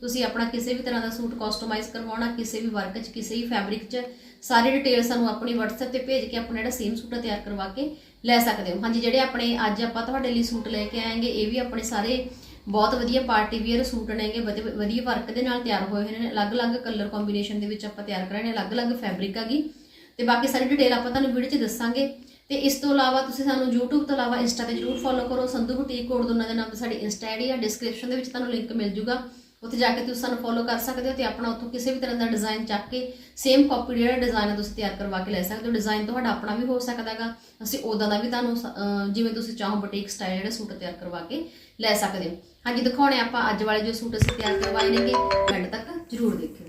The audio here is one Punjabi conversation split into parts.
ਤੁਸੀਂ ਆਪਣਾ ਕਿਸੇ ਵੀ ਤਰ੍ਹਾਂ ਦਾ ਸੂਟ ਕਸਟਮਾਈਜ਼ ਕਰਵਾਉਣਾ, ਕਿਸੇ ਵੀ ਵਰਕ 'ਚ, ਕਿਸੇ ਵੀ ਫੈਬਰਿਕ 'ਚ, ਸਾਰੀ ਡਿਟੇਲ ਸਾਨੂੰ ਆਪਣੀ WhatsApp ਤੇ ਭੇਜ ਕੇ ਆਪਣਾ ਜਿਹੜਾ ਸੇਮ ਸੂਟ ਤਿਆਰ ਕਰਵਾ ਕੇ ਲੈ ਸਕਦੇ ਹੋ। ਹਾਂਜੀ, ਜਿਹੜੇ ਆਪਣੇ ਅੱਜ ਆਪਾਂ ਤੁਹਾਡੇ ਲਈ ਸੂਟ ਲੈ ਕੇ ਆਏਗੇ, ਇਹ ਵੀ ਆਪਣੇ ਸਾਰੇ ਬਹੁਤ ਵਧੀਆ ਪਾਰਟੀ ਵੀਅਰ ਸੂਟ ਨੇਗੇ, ਵਧੀ- ਵਧੀਆ ਵਰਕ ਦੇ ਨਾਲ ਤਿਆਰ ਹੋਏ ਹੋਏ ਨੇ। ਅਲੱਗ-ਅਲੱਗ ਕਲਰ ਕੰਬੀਨੇਸ਼ਨ ਦੇ ਵਿੱਚ ਆਪਾਂ ਤਿਆਰ ਕਰਾਣੇ ਅਲੱਗ-ਅਲੱਗ ਫੈਬਰਿਕ ਹੈਗੀ। ਤੇ ਬਾਕੀ ਸਾਰੀ ਡਿਟੇਲ ਆਪਾਂ ਤੁਹਾਨੂੰ ਵੀਡੀਓ 'ਚ ਦੱਸਾਂਗੇ। ਤੇ ਇਸ ਤੋਂ ਇਲਾਵਾ ਤੁਸੀਂ ਸਾਨੂੰ YouTube ਤੋਂ ਇਲਾਵਾ Insta ਤੇ ਜਰੂਰ ਫੋਲੋ ਕਰੋ। ਸੰਧੂ ਬੁਟੀਕ ਕੋਡ ਦੋਨਾਂ ਦੇ ਨਾਮ ਤੇ ਸਾਡੀ Insta ਆਈਡੀ ਆ। ਡਿਸਕ੍ਰਿਪਸ਼ਨ ਦੇ ਵਿੱਚ ਤੁਹਾਨੂੰ ਲਿੰਕ ਮਿਲ ਜੂਗਾ। ਉੱਥੇ ਜਾ ਕੇ ਤੁਸੀਂ ਸਾਨੂੰ ਫੋਲੋ ਕਰ ਸਕਦੇ ਹੋ ਤੇ ਆਪਣਾ ਉੱਥੋਂ ਕਿਸੇ ਵੀ ਤਰ੍ਹਾਂ ਦਾ ਡਿਜ਼ਾਈਨ ਚੱਕ ਕੇ ਸੇਮ ਕਾਪੀ ਜਿਹੜਾ ਡਿਜ਼ਾਈਨ ਤੁਸੀਂ ਤਿਆਰ ਕਰਵਾ ਕੇ ਲੈ ਸਕਦੇ ਹੋ। ਡਿਜ਼ਾਈਨ ਤੁਹਾਡਾ ਆਪਣਾ ਵੀ ਹੋ ਸਕਦਾਗਾ ਅਸੀਂ ਉਦਾਂ ਦਾ ਵੀ ਤੁਹਾਨੂੰ ਜਿਵੇਂ ਤੁਸੀਂ ਚਾਹੋ ਬੁਟੀਕ ਸਟਾਈਲ ਜਿਹੜੇ ਸੂਟ ਤਿਆਰ ਕਰਵਾ ਕੇ ਲੈ ਸਕਦੇ ਹੋ। ਹਾਂਜੀ, ਦਿਖਾਉਣੇ ਆਪਾਂ ਅੱਜ ਵਾਲੇ ਜੋ ਸੂਟ ਅਸੀਂ ਤਿਆਰ ਕਰਵਾਏ ਨੇਗੇ ਐਂਡ ਤੱਕ ਜਰੂਰ ਦੇਖਿਓ।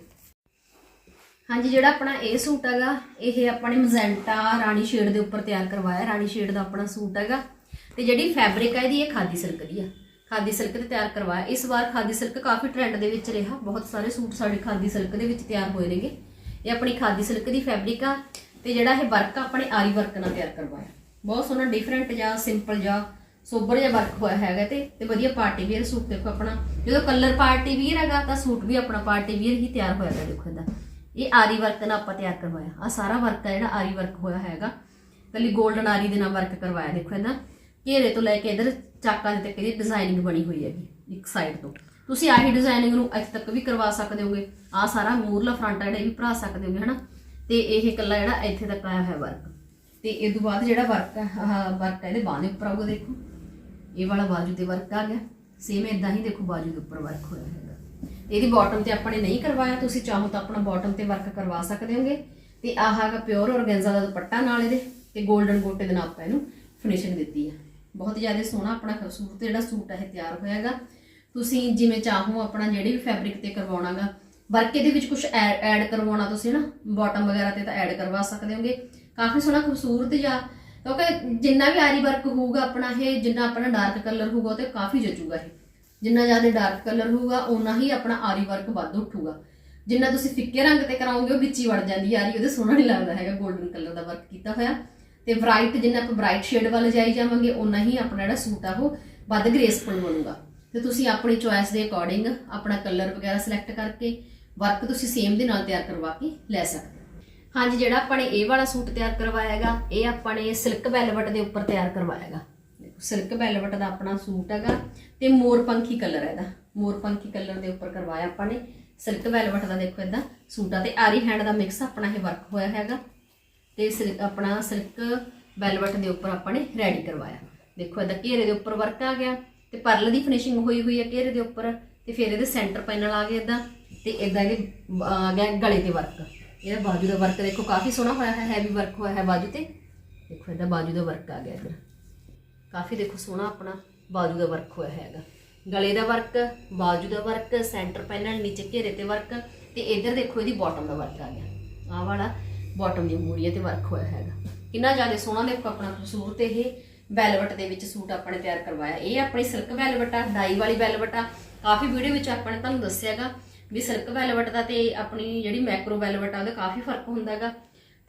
ਹਾਂਜੀ, ਜਿਹੜਾ ਆਪਣਾ ਇਹ ਸੂਟ ਹੈਗਾ, ਇਹ ਆਪਣੇ ਮਜ਼ੈਂਟਾ ਰਾਣੀ ਸ਼ੇਡ ਦੇ ਉੱਪਰ ਤਿਆਰ ਕਰਵਾਇਆ। ਰਾਣੀ ਸ਼ੇਡ ਦਾ ਆਪਣਾ ਸੂਟ ਹੈਗਾ। ਤੇ ਜਿਹੜੀ ਫੈਬਰਿਕ ਹੈ ਇਹਦੀ, ਇਹ ਖਾਦੀ ਸਿਲਕ ਦੀ ਆ। ਖਾਦੀ ਸਿਲਕ ਤੇ ਤਿਆਰ ਕਰਵਾਇਆ। ਇਸ ਵਾਰ ਖਾਦੀ ਸਿਲਕ ਕਾਫੀ ਟ੍ਰੈਂਡ ਦੇ ਵਿੱਚ ਰਿਹਾ। ਬਹੁਤ ਸਾਰੇ ਸੂਟ ਸਾਡੇ ਖਾਦੀ ਸਿਲਕ ਦੇ ਵਿੱਚ ਤਿਆਰ ਹੋਏ ਨੇਗੇ। ਇਹ ਆਪਣੀ ਖਾਦੀ ਸਿਲਕ ਦੀ ਫੈਬਰਿਕ ਆ ਤੇ ਜਿਹੜਾ ਇਹ ਵਰਕ ਆ, ਆਪਣੇ ਆਰੀ ਵਰਕ ਨਾਲ ਤਿਆਰ ਕਰਵਾਇਆ। ਬਹੁਤ ਸੋਹਣਾ ਡਿਫਰੈਂਟ ਜਾਂ ਸਿੰਪਲ ਜਾਂ ਸੋਬਰ ਜਿਹਾ ਵਰਕ ਹੋਇਆ ਹੈਗਾ ਤੇ ਤੇ ਵਧੀਆ ਪਾਰਟੀ ਵੀਅਰ ਸੂਟ ਦੇਖੋ ਆਪਣਾ। ਜਦੋਂ ਕਲਰ ਪਾਰਟੀ ਵੀਅਰ ਹੈਗਾ ਤਾਂ ਸੂਟ ਵੀ ਆਪਣਾ ਪਾਰਟੀ ਵੀਅਰ ਹੀ ਤਿਆਰ ਹੋਇਆ ਹੈ ਦੇਖੋ ਇਹਦਾ। ਇਹ ਆਰੀ ਵਰਕ ਨਾਲ ਆਪਾਂ ਤਿਆਰ ਕਰਵਾਇਆ। ਆ ਸਾਰਾ ਵਰਕ ਹੈ ਜਿਹੜਾ ਆਰੀ ਵਰਕ ਹੋਇਆ ਹੈਗਾ। ਕੱਲੀ 골ਡਨ ਆਰੀ ਦੇ ਨਾਲ ਵਰਕ ਕਰਵਾਇਆ ਦੇਖੋ ਇਹਦਾ। ਘੇਰੇ ਤੋਂ ਲੈ ਕੇ ਇਧਰ ਚਾਕਾਂ ਦੇ ਤੱਕ ਇਹਦੀ ਡਿਜ਼ਾਈਨਿੰਗ ਬਣੀ ਹੋਈ ਹੈਗੀ, ਇੱਕ ਸਾਈਡ ਤੋਂ। ਤੁਸੀਂ ਆਹੀ ਡਿਜ਼ਾਈਨਿੰਗ ਨੂੰ ਇੱਥੇ ਤੱਕ ਵੀ ਕਰਵਾ ਸਕਦੇ ਹੋਗੇ। ਆ ਸਾਰਾ ਮੂਰਲਾ ਫਰੰਟ ਜਿਹੜਾ ਵੀ ਭਰਾ ਸਕਦੇ ਹੋਗੇ, ਹਨਾ? ਤੇ ਇਹ ਇਕੱਲਾ ਜਿਹੜਾ ਇੱਥੇ ਤੱਕ ਆਇਆ ਹੋਇਆ ਵਰਕ ਤੇ ਇਹ ਤੋਂ ਬਾਅਦ ਜਿਹੜਾ ਵਰਕ ਹੈ ਵਰਕ ਹੈ ਇਹਦੇ ਬਾਹ ਦੇ ਉੱਪਰ ਆਊਗਾ, ਦੇਖੋ। ਇਹ ਵਾਲਾ ਬਾਜੂ ਤੇ ਵਰਕ ਆ ਗਿਆ। ਸੇਮ ਇਦਾਂ ਹੀ ਦੇਖੋ, ਬਾਜੂ ਦੇ ਉੱਪਰ ਵਰਕ ਹੋਇਆ ਹੈਗਾ। ਇਹਦੀ ਬਾਟਮ ਤੇ ਆਪਾਂ ਨੇ ਨਹੀਂ ਕਰਵਾਇਆ, ਤੁਸੀਂ ਚਾਹੋ ਤਾਂ ਆਪਣਾ ਬਾਟਮ ਤੇ ਵਰਕ ਕਰਵਾ ਸਕਦੇ ਹੋਗੇ। ਤੇ ਆਹ ਹੈਗਾ ਪਿਓਰ ਔਰਗੈਂਜ਼ਾ ਦਾ ਦੁਪੱਟਾ ਨਾਲ ਇਹਦੇ, ਤੇ 골ਡਨ ਗੋਟੇ ਦੇ ਨਾਲ ਆਪਾਂ ਇਹਨੂੰ ਫਿਨਿਸ਼ਿੰਗ ਦਿੱਤੀ ਹੈ ਬਹੁਤ ਜ਼ਿਆਦਾ ਸੋਹਣਾ ਆਪਣਾ ਖੂਬਸੂਰਤ ਜਿਹੜਾ ਸੂਟ ਹੈ ਇਹ ਤਿਆਰ ਹੋਇਆਗਾ। ਤੁਸੀਂ ਜਿਵੇਂ ਚਾਹੋ ਆਪਣਾ ਜਿਹੜੇ ਵੀ ਫੈਬਰਿਕ ਤੇ ਕਰਵਾਉਣਾਗਾ। ਵਰਕ ਇਹਦੇ ਵਿੱਚ ਕੁਝ ਐਡ ਕਰਵਾਉਣਾ ਤੁਸੀਂ ਨਾ ਬਾਟਮ ਵਗੈਰਾ ਤੇ ਤਾਂ ਐਡ ਕਰਵਾ ਸਕਦੇ ਹੋਗੇ। ਕਾਫੀ ਸੋਹਣਾ ਖੂਬਸੂਰਤ ਜਾਂ ਕਿਉਂਕਿ ਜਿੰਨਾ ਵੀ ਆਰੀ ਵਰਕ ਹੋਊਗਾ ਆਪਣਾ ਇਹ, ਜਿੰਨਾ ਆਪਣਾ ਡਾਰਕ ਕਲਰ ਹੋਊਗਾ ਉਹ ਤੇ ਕਾਫੀ ਜਜੂਗਾ ਇਹ। ਜਿੰਨਾ ਜ਼ਿਆਦਾ ਡਾਰਕ ਕਲਰ ਹੋਊਗਾ ਉਨਾ ਹੀ ਆਪਣਾ ਆਰੀ ਵਰਕ ਵੱਧ ਉੱਠੂਗਾ। ਜਿੰਨਾ ਤੁਸੀਂ ਫਿੱਕੇ ਰੰਗ ਤੇ ਕਰਾਓਗੇ, ਉਹ ਵਿੱਚ ਹੀ ਵੜ ਜਾਂਦੀ ਆਰੀ, ਉਹਦੇ ਸੋਹਣਾ ਨਹੀਂ ਲੱਗਦਾ ਹੈਗਾ 골ਡਨ ਕਲਰ ਦਾ ਵਰਕ ਕੀਤਾ ਹੋਇਆ। ਤੇ ਬ੍ਰਾਈਟ ਜਿੰਨਾ ਆਪਾਂ ਬ੍ਰਾਈਟ ਸ਼ੇਡ ਵੱਲ ਜਾਈ ਜਾਵਾਂਗੇ ਉਨਾ ਹੀ ਆਪਣਾ ਜਿਹੜਾ ਸੂਟ ਆ ਉਹ ਵੱਧ ਗ੍ਰੇਸਫੁਲ ਬਣੂਗਾ। ਤੇ ਤੁਸੀਂ ਆਪਣੀ ਚੋਇਸ ਦੇ ਅਕੋਰਡਿੰਗ ਆਪਣਾ ਕਲਰ ਵਗੈਰਾ ਸਿਲੈਕਟ ਕਰਕੇ ਵਰਕ ਤੁਸੀਂ ਸੇਮ ਦੇ ਨਾਲ ਤਿਆਰ ਕਰਵਾ ਕੇ ਲੈ ਸਕਦੇ ਹਾਂਜੀ ਜਿਹੜਾ ਆਪਾਂ ਨੇ ਇਹ ਵਾਲਾ ਸੂਟ ਤਿਆਰ ਕਰਵਾਇਆ ਹੈਗਾ ਇਹ ਆਪਾਂ ਨੇ ਸਿਲਕ ਵੈਲਵਟ ਦੇ ਉੱਪਰ ਤਿਆਰ ਕਰਵਾਇਆ ਹੈਗਾ ਦੇਖੋ ਸਿਲਕ ਵੈਲਵਟ ਦਾ ਆਪਣਾ ਸੂਟ ਹੈਗਾ ਤੇ ਮੋਰ ਪੰਖੀ ਕਲਰ ਹੈ ਇਹਦਾ ਮੋਰ ਪੰਖੀ ਕਲਰ ਦੇ ਉੱਪਰ ਕਰਵਾਇਆ ਆਪਾਂ ਨੇ। ਸਿਲਕ ਵੈਲਵਟ ਦਾ ਦੇਖੋ ਇਦਾਂ ਸੂਟ ਆ ਤੇ ਆਰੀ ਹੈਂਡ ਦਾ ਮਿਕਸ ਆਪਣਾ ਇਹ ਵਰਕ ਹੋਇਆ ਹੈਗਾ। ਤੇ ਸਿਲਕ ਆਪਣਾ ਸਿਲਕ ਵੈਲਵਟ ਦੇ ਉੱਪਰ ਆਪਾਂ ਨੇ ਰੈਡੀ ਕਰਵਾਇਆ। ਦੇਖੋ ਇਹਦਾ ਘੇਰੇ ਦੇ ਉੱਪਰ ਵਰਕ ਆ ਗਿਆ ਤੇ ਪਰਲ ਦੀ ਫਿਨਿਸ਼ਿੰਗ ਹੋਈ ਹੋਈ ਹੈ ਘੇਰੇ ਦੇ ਉੱਪਰ ਤੇ ਫਿਰ ਇਹਦੇ ਸੈਂਟਰ ਪੈਨਲ ਆ ਗਿਆ ਇਦਾਂ ਤੇ ਇਦਾਂ ਇਹਦੇ ਆ ਗਿਆ ਗਲੇ ਤੇ ਵਰਕ ਇਹਦਾ ਬਾਜੂ ਦਾ ਵਰਕ ਦੇਖੋ ਕਾਫੀ ਸੋਹਣਾ ਹੋਇਆ ਹੈ ਹੈਵੀ ਵਰਕ ਹੋਇਆ ਹੈ ਬਾਜੂ ਤੇ। ਦੇਖੋ ਇਹਦਾ ਬਾਜੂ ਦਾ ਵਰਕ ਆ ਗਿਆ ਇੱਧਰ। ਕਾਫੀ ਦੇਖੋ ਸੋਹਣਾ ਆਪਣਾ ਬਾਜੂ ਦਾ ਵਰਕ ਹੋਇਆ ਹੈਗਾ ਗਲੇ ਦਾ ਵਰਕ ਬਾਜੂ ਦਾ ਵਰਕ ਸੈਂਟਰ ਪੈਨਲ ਨੀਚੇ ਘੇਰੇ ਤੇ ਵਰਕ ਤੇ ਇੱਧਰ ਦੇਖੋ ਇਹਦੀ ਬਾਟਮ ਦਾ ਵਰਕ ਆ ਗਿਆ। ਆਹ ਵਾਲਾ ਬਾਟਮ ਦੀਆਂ ਮੂਰੀਏ ਤੇ ਵਰਕ ਹੋਇਆ ਹੈਗਾ। ਕਿੰਨਾ ਜ਼ਿਆਦਾ ਸੋਹਣਾ ਦੇਖੋ ਆਪਣਾ ਖੂਬਸੂਰਤ ਇਹ ਵੈਲਵਟ ਦੇ ਵਿੱਚ ਸੂਟ ਆਪਾਂ ਨੇ ਤਿਆਰ ਕਰਵਾਇਆ। ਇਹ ਆਪਣੀ ਸਿਲਕ ਵੈਲਵਟ ਆ ਡਾਈ ਵਾਲੀ ਵੈਲਵਟ ਆ। ਕਾਫੀ ਵੀਡੀਓ ਵਿੱਚ ਆਪਾਂ ਨੇ ਤੁਹਾਨੂੰ ਦੱਸਿਆਗਾ ਵੀ ਸਿਲਕ ਵੈਲਵਟ ਦਾ ਤੇ ਆਪਣੀ ਜਿਹੜੀ ਮੈਕਰੋ ਵੈਲਵਟ ਆ, ਉਹਦਾ ਕਾਫੀ ਫ਼ਰਕ ਹੁੰਦਾ ਹੈਗਾ।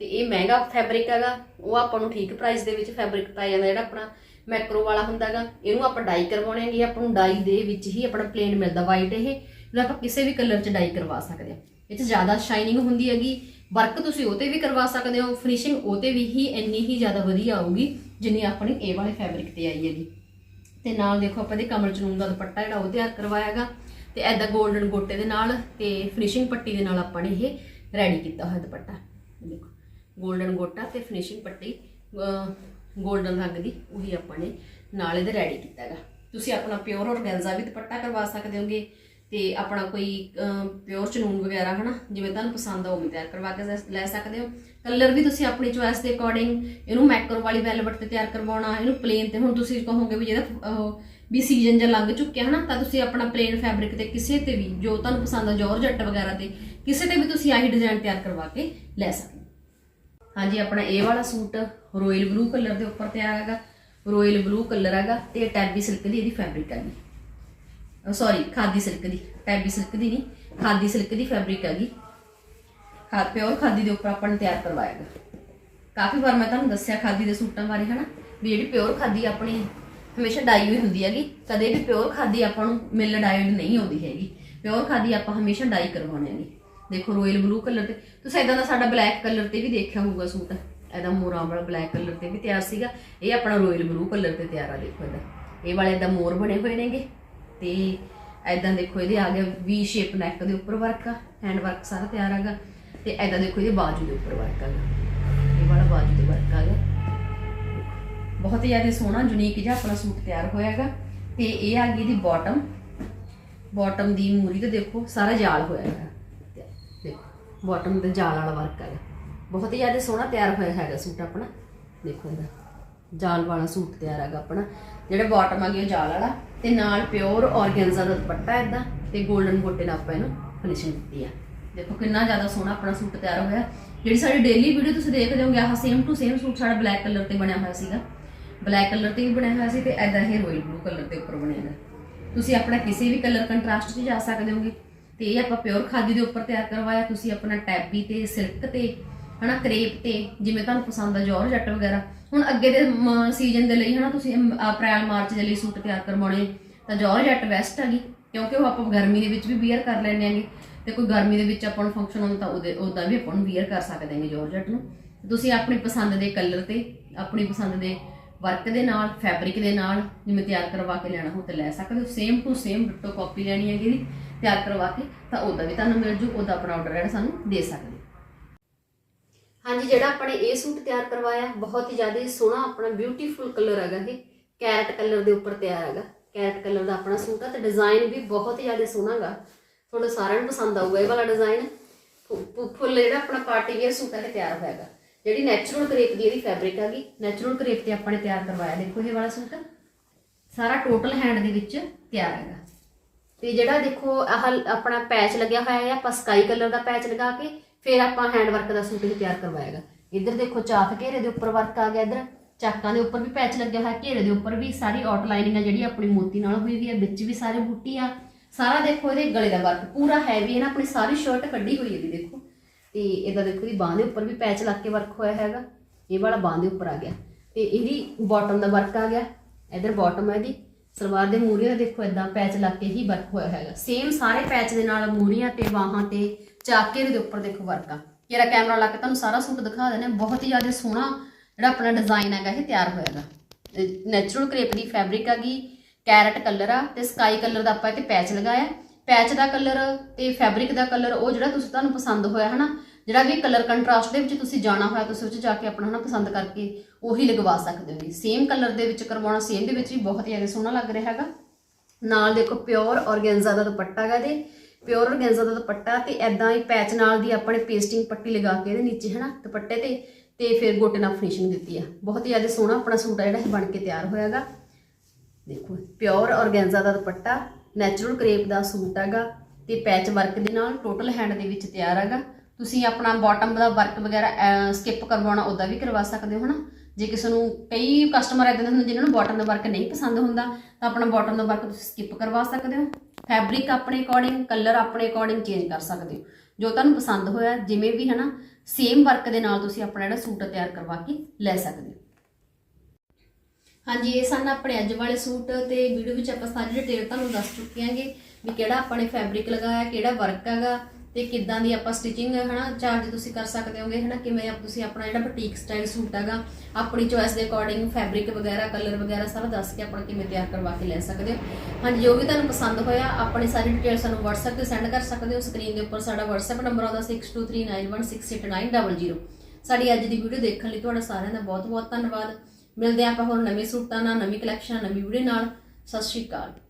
ਤੇ ਇਹ ਮਹਿੰਗਾ ਫੈਬਰਿਕ ਹੈਗਾ। ਉਹ ਆਪਾਂ ਨੂੰ ਠੀਕ ਪ੍ਰਾਈਸ ਦੇ ਵਿੱਚ ਫੈਬਰਿਕ ਪੈ ਜਾਂਦਾ, ਜਿਹੜਾ ਆਪਣਾ ਮੈਕਰੋ ਵਾਲਾ ਹੁੰਦਾਗਾ ਇਹਨੂੰ ਆਪਾਂ ਡਾਈ ਕਰਵਾਉਣੇ ਹੈਗੇ ਆਪਾਂ ਨੂੰ ਡਾਈ ਦੇ ਵਿੱਚ ਹੀ ਆਪਣਾ ਪਲੇਨ ਮਿਲਦਾ ਵਾਈਟ ਇਹ। ਇਹਨੂੰ ਆਪਾਂ ਕਿਸੇ ਵੀ ਕਲਰ 'ਚ ਡਾਈ ਕਰਵਾ ਸਕਦੇ ਹਾਂ। ਇਹ 'ਚ ਜ਼ਿਆਦਾ ਸ਼ਾਈਨਿੰਗ ਹੁੰਦੀ ਹੈਗੀ। ਵਰਕ ਤੁਸੀਂ ਉਹਤੇ ਵੀ ਕਰਵਾ ਸਕਦੇ ਹੋ ਫਿਨਿਸ਼ਿੰਗ ਉਹਤੇ ਵੀ ਹੀ ਇੰਨੀ ਹੀ ਜ਼ਿਆਦਾ ਵਧੀਆ ਆਊਗੀ ਜਿੰਨੀ ਆਪਣੀ ਇਹ ਵਾਲੇ ਫੈਬਰਿਕ ਤੇ ਆਈ ਹੈਗੀ। ਤੇ ਨਾਲ ਦੇਖੋ ਆਪਾਂ ਦੇ ਕਮਲ ਚਨੂਨ ਦਾ ਦੁਪੱਟਾ ਜਿਹੜਾ ਉਹ ਤਿਆਰ ਕਰਵਾਇਆਗਾ। ਤੇ ਐਦਾਂ 골ਡਨ ਗੋਟੇ ਦੇ ਨਾਲ ਤੇ ਫਿਨਿਸ਼ਿੰਗ ਪੱਟੀ ਦੇ ਨਾਲ ਆਪਾਂ ਨੇ ਇਹ ਰੈਡੀ ਕੀਤਾ ਹੋਇਆ ਦੁਪੱਟਾ। ਦੇਖੋ 골ਡਨ ਗੋਟਾ ਤੇ ਫਿਨਿਸ਼ਿੰਗ ਪੱਟੀ 골ਡਨ ਰੰਗ ਦੀ ਉਹੀ ਆਪਾਂ ਨੇ ਨਾਲ ਇਹਦੇ ਰੈਡੀ ਕੀਤਾਗਾ। ਤੁਸੀਂ ਆਪਣਾ ਪਿਓਰ ਔਰ ਔਰਗੈਂਜ਼ਾ ਵੀ ਦੁਪੱਟਾ ਕਰਵਾ ਸਕਦੇ ਹੋਗੇ। ਤੇ ਆਪਣਾ ਕੋਈ ਪਿਓਰ ਚਨੂਨ ਵਗੈਰਾ, ਹਨਾ? ਜਿਵੇਂ ਤੁਹਾਨੂੰ ਪਸੰਦ ਆ ਉਵੇਂ ਤਿਆਰ ਕਰਵਾ ਕੇ ਲੈ- ਸਕਦੇ ਹੋ। ਕਲਰ ਵੀ ਤੁਸੀਂ ਆਪਣੀ ਚੋਇਸ ਦੇ ਅਕੋਰਡਿੰਗ ਇਹਨੂੰ ਮੈਕਰੋ ਵਾਲੀ ਵੈਲਵਟ ਤੇ ਤਿਆਰ ਕਰਵਾਉਣਾ, ਇਹਨੂੰ ਪਲੇਨ ਤੇ। ਹੁਣ ਤੁਸੀਂ ਕਹੋਗੇ ਵੀ ਜਿਹੜਾ, ਉਹ, ਵੀ ਸੀਜ਼ਨ ਜਾਂ ਲੰਘ ਚੁੱਕਿਆ, ਹਨਾ, ਤਾਂ ਤੁਸੀਂ ਆਪਣਾ ਪਲੇਨ ਫੈਬਰਿਕ ਤੇ ਕਿਸੇ ਤੇ ਵੀ, ਜੋ ਤੁਹਾਨੂੰ ਪਸੰਦ ਆ ਜੋਰਜੱਟ ਵਗੈਰਾ ਤੇ, ਕਿਸੇ ਤੇ ਵੀ ਤੁਸੀਂ ਆਹੀ ਡਿਜ਼ਾਈਨ ਤਿਆਰ ਕਰਵਾ ਕੇ ਲੈ ਸਕਦੇ ਹੋ। ਹਾਂਜੀ, ਆਪਣਾ ਇਹ ਵਾਲਾ ਸੂਟ ਰੋਇਲ ਬਲੂ ਕਲਰ ਦੇ ਉੱਪਰ ਤਿਆਰ ਹੈਗਾ। ਰੋਇਲ ਬਲੂ ਕਲਰ ਹੈਗਾ, ਤੇ ਟੈਬੀ ਸਿਲਕ ਦੀ ਇਹਦੀ ਫੈਬਰਿਕ ਹੈਗੀ। ਸੌਰੀ ਖਾਦੀ ਸਿਲਕ ਦੀ ਟੈਬੀ ਸਿਲਕ ਦੀ ਨਹੀਂ, ਖਾਦੀ ਸਿਲਕ ਦੀ ਫੈਬਰਿਕ ਹੈਗੀ। ਖਾ ਪਿਓਰ ਖਾਦੀ ਦੇ ਉੱਪਰ ਆਪਾਂ ਨੇ ਤਿਆਰ ਕਰਵਾਏਗਾ ਕਾਫੀ ਵਾਰ ਮੈਂ ਤੁਹਾਨੂੰ ਦੱਸਿਆ ਖਾਦੀ ਦੇ ਸੂਟਾਂ ਬਾਰੇ, ਹਨਾ? ਵੀ ਜਿਹੜੀ ਪਿਓਰ ਖਾਦੀ ਆਪਣੀ ਹਮੇਸ਼ਾ ਡਾਈ ਹੋਈ ਹੁੰਦੀ ਹੈਗੀ, ਕਦੇ ਵੀ ਪਿਓਰ ਖਾਦੀ ਆਪਾਂ ਨੂੰ ਮਿਲ ਡਾਈਡ ਨਹੀਂ ਆਉਂਦੀ ਹੈਗੀ। ਪਿਓਰ ਖਾਦੀ ਆਪਾਂ ਹਮੇਸ਼ਾ ਡਾਈ ਕਰਵਾਉਣੀ ਹੈਗੀ। ਦੇਖੋ ਰੋਇਲ ਬਲੂ ਕਲਰ ਤੇ, ਤੁਸੀਂ ਇਦਾਂ ਦਾ ਸਾਡਾ ਬਲੈਕ ਕਲਰ ਤੇ ਵੀ ਦੇਖਿਆ ਹੋਊਗਾ ਸੂਟ। ਇਹਦਾ ਮੋਰਾਂ ਵਾਲਾ ਬਲੈਕ ਕਲਰ ਤੇ ਵੀ ਤਿਆਰ ਸੀਗਾ। ਇਹ ਆਪਣਾ ਰੋਇਲ ਬਲੂ ਕਲਰ ਤੇ ਤਿਆਰ ਆ, ਦੇਖੋ ਇਹਦਾ ਇਹ ਵਾਲੇ ਇਦਾਂ ਮੋਰ ਬਣੇ ਹੋਏ ਨੇਗੇ। ਤੇ ਐਦਾਂ ਦੇਖੋ ਇਹਦੇ ਆ ਗਿਆ ਵੀ ਸ਼ੇਪ ਨੈਕ ਦੇ ਉੱਪਰ ਵਰਕ ਆ ਹੈਂਡ ਵਰਕ ਸਾਰਾ ਤਿਆਰ ਹੈਗਾ ਤੇ ਐਦਾਂ ਦੇਖੋ ਇਹਦੇ ਬਾਜੂ ਦੇ ਉੱਪਰ ਵਰਕ ਹੈਗਾ ਇਹ ਵਾਲਾ ਬਾਜੂ ਤੇ ਵਰਕ ਆ ਬਹੁਤ ਜ਼ਿਆਦਾ ਸੋਹਣਾ ਯੂਨੀਕ ਜਿਹਾ ਆਪਣਾ ਸੂਟ ਤਿਆਰ ਹੋਇਆ ਹੈਗਾ ਤੇ ਇਹ ਆ ਗਈ ਇਹਦੀ ਬਾਟਮ ਬਾਟਮ ਦੀ ਮੂਰੀ ਤੇ ਦੇਖੋ, ਸਾਰਾ ਜਾਲ ਹੋਇਆ ਹੈਗਾ ਤੇ ਦੇਖੋ ਬਾਟਮ ਤੇ ਜਾਲ ਵਾਲਾ ਵਰਕ ਹੈਗਾ ਬਹੁਤ ਜ਼ਿਆਦਾ ਸੋਹਣਾ ਤਿਆਰ ਹੋਇਆ ਹੈਗਾ ਸੂਟ ਆਪਣਾ। ਦੇਖੋ ਇਹਦਾ। ਜਾਲ ਵਾਲਾ ਸੂਟ ਤਿਆਰ ਹੈਗਾ ਆਪਣਾ, ਜਿਹੜਾ ਬਾਟਮ ਆ ਗਈ ਜਾਲ ਵਾਲਾ, ਤੇ ਨਾਲ ਪਿਓਰ ਔਰਗੈਂਜ਼ਾ ਦਾ ਦੁਪੱਟਾ ਇਦਾਂ ਤੇ 골ਡਨ ਗੋਟੇ ਨਾਲ ਆਪਾਂ ਇਹਨੂੰ ਫਿਨਿਸ਼ਿੰਗ ਦਿੱਤੀ ਆ। ਦੇਖੋ ਕਿੰਨਾ ਜ਼ਿਆਦਾ ਸੋਹਣਾ ਆਪਣਾ ਸੂਟ ਤਿਆਰ ਹੋਇਆ ਜਿਹੜੀ ਸਾਡੀ ਡੇਲੀ ਵੀਡੀਓ ਤੁਸੀਂ ਦੇਖਦੇ ਹੋਗੇ ਆਹ ਸੇਮ ਟੂ ਸੇਮ ਸੂਟ ਸਾਡਾ ਬਲੈਕ ਕਲਰ ਤੇ ਬਣਿਆ ਹੋਇਆ ਸੀਗਾ। ਬਲੈਕ ਕਲਰ ਤੇ ਵੀ ਬਣਿਆ ਹੋਇਆ ਸੀ ਤੇ ਐਦਾਂ ਹੀ ਰੋਇਲ ਬਲੂ ਕਲਰ ਦੇ ਉੱਪਰ ਬਣਿਆ ਹੋਇਆ। ਤੁਸੀਂ ਆਪਣਾ ਕਿਸੇ ਵੀ ਕਲਰ ਕੰਟਰਾਸਟ 'ਚ ਜਾ ਸਕਦੇ ਹੋਗੇ ਤੇ ਇਹ ਆਪਾਂ ਪਿਓਰ ਖਾਦੀ ਦੇ ਉੱਪਰ ਤਿਆਰ ਕਰਵਾਇਆ, ਤੁਸੀਂ ਆਪਣਾ ਟੈਬੀ ਤੇ ਸਿਲਕ ਤੇ ਹਨਾ, ਕਰੇਪ ਤੇ, ਜਿਵੇਂ ਤੁਹਾਨੂੰ ਪਸੰਦ ਆ ਜੋਰਜੱਟ ਵਗੈਰਾ। ਹੁਣ ਅੱਗੇ ਦੇ ਸੀਜ਼ਨ ਦੇ ਲਈ ਹਨਾ, ਤੁਸੀਂ ਅਪ੍ਰੈਲ, ਮਾਰਚ ਦੇ ਲਈ ਸੂਟ ਤਿਆਰ ਕਰਵਾਉਣੇ। ਤਾਂ ਜੋਰਜੱਟ ਬੈਸਟ ਹੈਗੀ ਕਿਉਂਕਿ ਉਹ ਆਪਾਂ ਗਰਮੀ ਦੇ ਵਿੱਚ ਵੀ ਵੀਅਰ ਕਰ ਲੈਂਦੇ ਆਂਗੇ। ਤੇ ਕੋਈ ਗਰਮੀ ਦੇ ਵਿੱਚ ਆਪਾਂ ਨੂੰ ਫੰਕਸ਼ਨ ਹੁੰਦਾ ਤਾਂ ਉਹਦੇ, ਉਹਦਾ ਵੀ ਆਪਾਂ ਨੂੰ ਵੀਅਰ ਕਰ ਸਕਦੇ ਆਂਗੇ ਜੋਰਜੱਟ ਨੂੰ। ਤੁਸੀਂ ਆਪਣੀ ਪਸੰਦ ਦੇ ਕਲਰ ਤੇ, ਆਪਣੀ ਪਸੰਦ ਦੇ ਵਰਕ ਦੇ ਨਾਲ ਫੈਬਰਿਕ ਦੇ ਨਾਲ, ਜਿਵੇਂ ਤਿਆਰ ਕਰਵਾ ਕੇ ਲੈਣਾ ਹੋ ਤਾਂ ਲੈ ਸਕਦੇ ਹੋ। Same to same ditto copy ਲੈਣੀ ਹੈਗੀ ਇਹਦੀ ਤਿਆਰ ਕਰਵਾ ਕੇ, ਤਾਂ ਉਹਦਾ ਵੀ ਤੁਹਾਨੂੰ ਮਿਲ ਜੂ, ਉਹਦਾ ਆਪਣਾ ਆਰਡਰ ਜਿਹੜਾ ਸਾਨੂੰ ਦੇ ਸਕਦੇ ਹੋ। ਹਾਂਜੀ, ਜਿਹੜਾ ਆਪਾਂ ਨੇ ਇਹ ਸੂਟ ਤਿਆਰ ਕਰਵਾਇਆ, ਬਹੁਤ ਹੀ ਜ਼ਿਆਦਾ ਸੋਹਣਾ ਆਪਣਾ ਬਿਊਟੀਫੁਲ ਕਲਰ ਹੈਗਾ ਇਹ। ਕੈਰਟ ਕਲਰ ਦੇ ਉੱਪਰ ਤਿਆਰ ਹੈਗਾ। ਕੈਰਟ ਕਲਰ ਦਾ ਆਪਣਾ ਸੂਟ ਆ ਤੇ ਡਿਜ਼ਾਈਨ ਵੀ ਬਹੁਤ ਹੀ ਜ਼ਿਆਦਾ ਸੋਹਣਾ ਹੈਗਾ ਤੁਹਾਨੂੰ ਸਾਰਿਆਂ ਨੂੰ ਪਸੰਦ ਆਊਗਾ ਇਹ ਵਾਲਾ ਡਿਜ਼ਾਈਨ ਫੁੱਲ ਜਿਹੜਾ ਆਪਣਾ ਪਾਰਟੀ ਵੇਅਰ ਸੂਟ ਹੈ ਇਹ ਤਿਆਰ ਹੋਇਆ ਹੈਗਾ। ਜਿਹੜੀ ਨੈਚੁਰਲ ਕਰੇਪ ਦੀ ਇਹਦੀ ਫੈਬਰਿਕ ਹੈਗੀ ਨੈਚੁਰਲ ਕਰੇਪ ਤੇ ਆਪਾਂ ਨੇ ਤਿਆਰ ਕਰਵਾਇਆ। ਦੇਖੋ ਇਹ ਵਾਲਾ ਸੂਟ। ਸਾਰਾ ਟੋਟਲ ਹੈਂਡ ਦੇ ਵਿੱਚ ਤਿਆਰ ਹੈਗਾ। ਤੇ ਜਿਹੜਾ ਦੇਖੋ ਆਹ ਆਪਣਾ ਪੈਚ ਲੱਗਿਆ ਹੋਇਆ ਹੈ ਆਪਾਂ ਸਕਾਈ ਕਲਰ ਦਾ ਪੈਚ ਲਗਾ ਕੇ ਫਿਰ ਆਪਾਂ ਹੈਂਡ ਵਰਕ ਦਾ ਸੂਟ ਹੀ ਤਿਆਰ ਕਰਵਾਇਆਗਾ ਇੱਧਰ ਦੇਖੋ ਚਾਕ ਘੇਰੇ ਦੇ ਉੱਪਰ ਵਰਕ ਆ ਗਿਆ ਇੱਧਰ। ਚਾਕਾਂ ਦੇ ਉੱਪਰ ਵੀ ਪੈਚ ਲੱਗਿਆ ਹੋਇਆ, ਘੇਰੇ ਦੇ ਉੱਪਰ ਵੀ ਸਾਰੀ ਆਊਟਲਾਈਨਿੰਗ ਆ ਜਿਹੜੀ ਆਪਣੀ ਮੋਤੀ ਨਾਲ ਹੋਈ ਵੀ ਆ, ਵਿੱਚ ਵੀ ਸਾਰੇ ਬੂਟੀ ਆ। ਸਾਰਾ ਦੇਖੋ ਇਹਦੇ ਗਲੇ ਦਾ ਵਰਕ ਪੂਰਾ ਹੈਵੀ ਹੈ ਨਾ, ਆਪਣੀ ਸਾਰੀ ਸ਼ਰਟ ਕੱਢੀ ਹੋਈ ਹੈ ਇਹਦੀ ਦੇਖੋ। ਤੇ ਇਹਦਾ ਦੇਖੋ ਦੀ ਬਾਹ ਦੇ ਉੱਪਰ ਵੀ ਪੈਚ ਲੱਗ ਕੇ ਵਰਕ ਹੋਇਆ ਹੈਗਾ। ਇਹ ਵਾਲਾ ਬਾਹ ਦੇ ਉੱਪਰ ਆ ਗਿਆ। ਤੇ ਇਹਦੀ ਬਾਟਮ ਦਾ ਵਰਕ ਆ ਗਿਆ। ਇਧਰ ਬਾਟਮ ਹੈ ਇਹਦੀ। ਸਲਵਾਰ ਦੇ ਮੂਰੀਆਂ ਦੇਖੋ ਇਦਾਂ ਪੈਚ ਲੱਗ ਕੇ ਹੀ ਵਰਕ ਹੋਇਆ ਹੈਗਾ। ਸੇਮ ਸਾਰੇ ਪੈਚ ਦੇ ਨਾਲ ਮੂਰੀਆਂ ਤੇ ਬਾਹਾਂ ਤੇ ਚਾਕੇ ਦੇ ਉੱਪਰ ਦੇਖੋ ਵਰਕ ਆ। ਜਿਹੜਾ ਕੈਮਰਾ ਲਾ ਕੇ ਤੁਹਾਨੂੰ ਸਾਰਾ ਸੂਟ ਦਿਖਾ ਦਿੰਦੇ ਹਾਂ, ਬਹੁਤ ਹੀ ਜ਼ਿਆਦਾ ਸੋਹਣਾ ਜਿਹੜਾ ਆਪਣਾ ਡਿਜ਼ਾਈਨ ਹੈਗਾ ਇਹ ਤਿਆਰ ਹੋਇਆ ਹੈਗਾ ਨੈਚੁਰਲ ਕ੍ਰੇਪ ਦੀ ਫੈਬਰਿਕ ਹੈਗੀ ਕੈਰਟ ਕਲਰ ਆ ਤੇ ਸਕਾਈ ਕਲਰ ਦਾ ਆਪਾਂ ਇੱਥੇ ਪੈਚ ਲਗਾਇਆ। ਪੈਚ ਦਾ ਕਲਰ ਤੇ ਫੈਬਰਿਕ ਦਾ ਕਲਰ ਉਹ ਜਿਹੜਾ ਤੁਸੀਂ ਤੁਹਾਨੂੰ ਪਸੰਦ ਹੋਇਆ ਹਨਾ, ਜਿਹੜਾ ਵੀ ਕਲਰ ਕੰਟਰਾਸਟ ਦੇ ਵਿੱਚ ਤੁਸੀਂ ਜਾਣਾ ਹੋਇਆ, ਤੁਸੀਂ ਉਹ 'ਚ ਜਾ ਕੇ ਆਪਣਾ ਹਨਾ ਪਸੰਦ ਕਰਕੇ ਉਹੀ ਲਗਵਾ ਸਕਦੇ ਹੋ ਜੀ। ਸੇਮ ਕਲਰ ਦੇ ਵਿੱਚ ਕਰਵਾਉਣਾ ਸੇਮ ਦੇ ਵਿੱਚ ਵੀ ਬਹੁਤ ਹੀ ਜ਼ਿਆਦਾ ਸੋਹਣਾ ਲੱਗ ਰਿਹਾ ਹੈਗਾ। ਨਾਲ ਦੇਖੋ ਪਿਓਰ ਔਰਗੈਂਜ਼ਾ ਦਾ ਦੁਪੱਟਾ ਹੈਗਾ ਇਹਦੇ। ਪਿਓਰ ਔਰਗੈਂਜ਼ਾ ਦਾ ਦੁਪੱਟਾ ਤੇ ਐਦਾਂ ਹੀ ਪੈਚ ਨਾਲ ਦੀ ਆਪਣੇ ਪੇਸਟਿੰਗ ਪੱਟੀ ਲਗਾ ਕੇ ਇਹਦੇ ਨੀਚੇ, ਹਨਾ, ਦੁਪੱਟੇ ਤੇ ਤੇ ਫਿਰ ਗੋਟੇ ਨਾਲ ਫਿਨਿਸ਼ਿੰਗ ਦਿੱਤੀ ਆ। ਬਹੁਤ ਹੀ ਜ਼ਿਆਦਾ ਸੋਹਣਾ ਆਪਣਾ ਸੂਟ ਆ ਜਿਹੜਾ, ਇਹ ਬਣ ਕੇ ਤਿਆਰ ਹੋਇਆਗਾ। ਦੇਖੋ, ਪਿਓਰ ਔਰਗੈਂਜ਼ਾ ਦਾ ਦੁਪੱਟਾ, ਨੈਚੁਰਲ ਕਰੇਪ ਦਾ ਸੂਟ ਹੈਗਾ ਤੇ ਪੈਚ ਵਰਕ ਦੇ ਨਾਲ ਟੋਟਲ ਹੈਂਡ ਦੇ ਵਿੱਚ ਤਿਆਰ ਹੈਗਾ ਤੁਸੀਂ ਆਪਣਾ ਬਾਟਮ ਦਾ ਵਰਕ ਵਗੈਰਾ ਸਕਿਪ ਕਰਵਾਉਣਾ, ਉਹਦਾ ਵੀ ਕਰਵਾ ਸਕਦੇ ਹੋ, ਹਨਾ। ਜੇ ਕਿਸੇ ਨੂੰ, ਕਈ ਕਸਟਮਰ ਇਦਾਂ ਦੇ ਹੁੰਦੇ ਜਿਨ੍ਹਾਂ ਨੂੰ ਬਾਟਮ ਦਾ ਵਰਕ ਨਹੀਂ ਪਸੰਦ ਹੁੰਦਾ, ਤਾਂ ਆਪਣਾ ਬਾਟਮ ਦਾ ਵਰਕ ਤੁਸੀਂ ਸਕਿਪ ਕਰਵਾ ਸਕਦੇ ਹੋ। ਫੈਬਰਿਕ ਆਪਣੇ ਅਕੋਰਡਿੰਗ ਕਲਰ ਆਪਣੇ ਅਕੋਰਡਿੰਗ ਚੇਂਜ ਕਰ ਸਕਦੇ ਹੋ। ਜੋ ਤੁਹਾਨੂੰ ਪਸੰਦ ਹੋਇਆ, ਜਿਵੇਂ ਵੀ, ਹਨਾ ਸੇਮ ਵਰਕ ਦੇ ਨਾਲ ਤੁਸੀਂ ਆਪਣਾ ਜਿਹੜਾ ਸੂਟ ਤਿਆਰ ਕਰਵਾ ਕੇ ਲੈ ਸਕਦੇ ਹੋ। ਹਾਂਜੀ, ਇਹ ਸਨ ਆਪਣੇ ਅੱਜ ਵਾਲੇ ਸੂਟ ਤੇ ਵੀਡੀਓ ਵਿੱਚ ਆਪਾਂ ਸਾਰੀ ਡਿਟੇਲ ਤੁਹਾਨੂੰ ਦੱਸ ਚੁੱਕੇ ਹਾਂਗੇ ਵੀ ਕਿਹੜਾ ਆਪਾਂ ਨੇ ਫੈਬਰਿਕ ਲਗਾਇਆ, ਕਿਹੜਾ ਵਰਕ ਹੈਗਾ। ਤੇ ਕਿੱਦਾਂ ਦੀ ਆਪਾਂ ਸਟਿਚਿੰਗ ਹਨਾ ਚਾਰਜ ਤੁਸੀਂ ਕਰ ਸਕਦੇ ਹੋਗੇ, ਹਨਾ, ਕਿਵੇਂ ਆਪ- ਤੁਸੀਂ ਆਪਣਾ ਜਿਹੜਾ ਬੁਟੀਕ ਸਟਾਈਲ ਸੂਟ ਹੈਗਾ, ਆਪਣੀ ਚੋਇਸ ਦੇ ਅਕੋਰਡਿੰਗ ਫੈਬਰਿਕ ਵਗੈਰਾ ਕਲਰ ਵਗੈਰਾ, ਸਾਰਾ ਦੱਸ ਕੇ ਆਪਣਾ ਕਿਵੇਂ ਤਿਆਰ ਕਰਵਾ ਕੇ ਲੈ ਸਕਦੇ ਹੋ। ਹਾਂਜੀ, ਜੋ ਵੀ ਤੁਹਾਨੂੰ ਪਸੰਦ ਹੋਇਆ, ਆਪਣੀ ਸਾਰੀ ਡਿਟੇਲ ਸਾਨੂੰ WhatsApp ਤੇ ਸੈਂਡ ਕਰ ਸਕਦੇ ਹੋ। ਸਕਰੀਨ ਦੇ ਉੱਪਰ ਸਾਡਾ WhatsApp ਨੰਬਰ ਆਉਂਦਾ 6239168900 ਸਾਡੀ ਅੱਜ ਦੀ ਵੀਡੀਓ ਦੇਖਣ ਲਈ ਤੁਹਾਡਾ ਸਾਰਿਆਂ ਦਾ ਬਹੁਤ ਬਹੁਤ ਧੰਨਵਾਦ। ਮਿਲਦੇ ਹਾਂ ਆਪਾਂ ਹੋਰ ਨਵੇਂ ਸੂਟਾਂ ਨਾਲ, ਨਵੀਂ ਕਲੈਕਸ਼ਨ ਨਵੀਂ ਵੀਡੀਓ ਨਾਲ। ਸਤਿ ਸ਼੍ਰੀ ਅਕਾਲ।